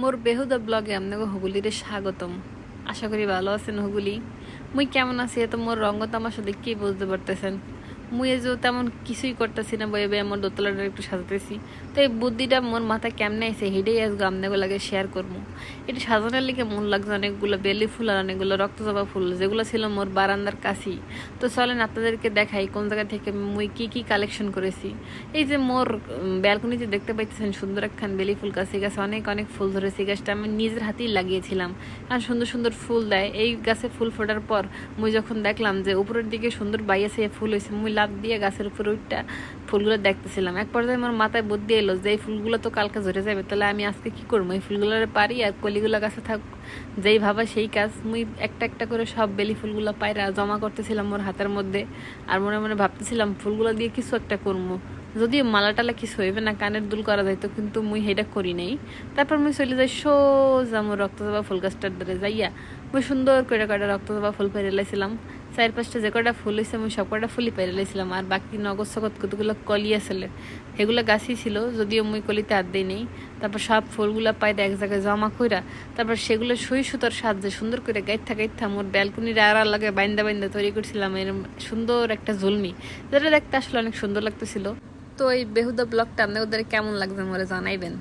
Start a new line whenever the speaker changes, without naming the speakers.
মোর বেহুদা ব্লগে আপনাকে হুগুলিরে স্বাগতম। আশা করি ভালো আছেন হুগুলি। মুই কেমন আছি? এত মোর রঙ্গ তামাশা দেখেই বুঝতে পারতেছেন এই যে তেমন কিছুই করতেছি না বই বই আমার দোতলাটা একটু সাজাতেছি। তো এই বুদ্ধিটা মোর মাথায় কেমনে আছে হেডেই আপনাকে লাগে শেয়ার করব এটা সাজানোর লিগে মন লাগছে অনেকগুলো বেলি ফুল আর অনেকগুলো রক্তজবা ফুল, যেগুলো ছিল মোর বারান্দার কাছেই। তো চলেন আপনাদেরকে দেখাই কোন জায়গা থেকে মুই কি কি কালেকশন করেছি। এই যে মোর ব্যালকনিতে দেখতে পাইতেছেন সুন্দর একখান বেলি ফুল গাছ, এই গাছে অনেক অনেক ফুল ধরেছে। গাছটা আমি নিজের হাতেই লাগিয়েছিলাম। আর সুন্দর সুন্দর ফুল দেয়। এই গাছে ফুল ফোটার পর মুই যখন দেখলাম যে উপরের দিকে সুন্দর বাইয়াছে ফুল হয়েছে মুই লাভ দিয়ে গাছের উপরে উঠটা ফুলগুলো দেখতেছিলাম। এক পর্যায়ে আমার মাথায় বুদ্ধি এলো যে, এই ফুলগুলো তো কালকে ঝরে যাবে, তাহলে আমি আজকে কি করব? এই ফুলগুলোর পারি আর কলিগুলো গাছে থাক যেই ভাবা সেই কাজ। মুই একটা একটা করে সব বেলি ফুলগুলো পায়রা জমা করতেছিলাম মোর হাতের মধ্যে আর মনে মনে ভাবতেছিলাম, ফুলগুলো দিয়ে কিছু একটা করব। যদিও মালা টালা কিছু হইবে না, কানের দুল করা যাইতো, কিন্তু মুই সেটা করি নাই। তারপর মুই চলে যাই সোজা মোর রক্তজবা ফুল গাছটার ধরে যাইয়া, মুই সুন্দর করে কয়টা রক্তজবা ফুল পেরে লাইছিলাম। চার পাঁচটা যে কটা ফুল হয়েছে আমি সব কটা ফুলই পেরে লাইছিলাম আর বাকি নগদ সকত কতগুলো কলি আসলে সেগুলো গাছই ছিল যদিও মুই কলিতে হাত দিই নেই। তারপর সব ফুলগুলো পাইতে এক জায়গায় জমা কইরা তারপর সেগুলো সুই সুতোর সাহায্যে সুন্দর করে গাইথা গাইথা মোর ব্যালকনির আর লাগে বাইন্দা বাইন্দা তৈরি করছিলাম এরম সুন্দর একটা ঝুলমি যেটা দেখতে আসলে অনেক সুন্দর লাগতেছিল। তো এই বেহুদা ব্লগটা আপনাদের কেমন লাগছে মরে জানাইবেন।